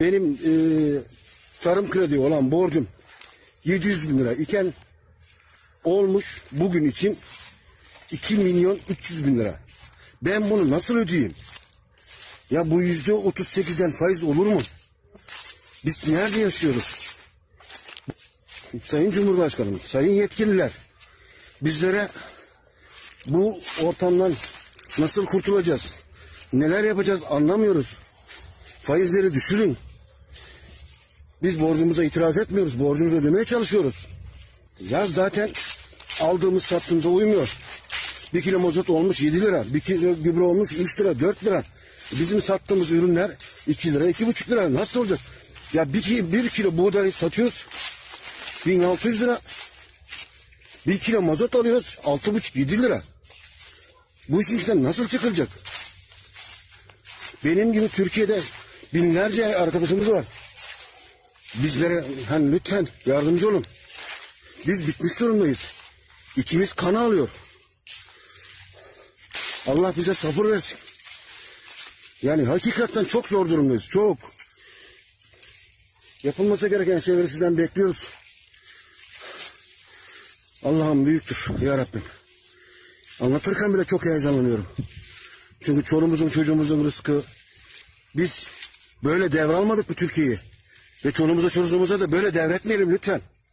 Benim e, tarım kredi olan borcum 700 bin lira iken olmuş bugün için 2 milyon 300 bin lira. Ben bunu nasıl ödeyeyim? Ya bu yüzde 38'den faiz olur mu? Biz nerede yaşıyoruz? Sayın Cumhurbaşkanım, sayın yetkililer bizlere bu ortamdan nasıl kurtulacağız? Neler yapacağız anlamıyoruz. Faizleri düşürün. Biz borcumuza itiraz etmiyoruz. Borcumuzu ödemeye çalışıyoruz. Ya zaten aldığımız sattığımıza uymuyor. Bir kilo mazot olmuş 7 lira. Bir kilo gübre olmuş 3 lira 4 lira. Bizim sattığımız ürünler 2 lira 2,5 lira. Nasıl olacak? Ya bir, ki- bir kilo buğday satıyoruz 1600 lira. Bir kilo mazot alıyoruz 6,5-7 lira. Bu işin içinden nasıl çıkılacak? Benim gibi Türkiye'de binlerce arkadaşımız var. Bizlere hani lütfen yardımcı olun. Biz bitmiş durumdayız. İçimiz kan alıyor. Allah bize sabır versin. Yani hakikaten çok zor durumdayız. Çok. Yapılması gereken şeyleri sizden bekliyoruz. Allah'ım büyüktür ya Rabbim. Anlatırken bile çok heyecanlanıyorum. Çünkü çoluğumuzun çocuğumuzun rızkı biz böyle devralmadık bu Türkiye'yi. Ve çoluğumuza çocuğumuza da böyle devretmeyelim lütfen.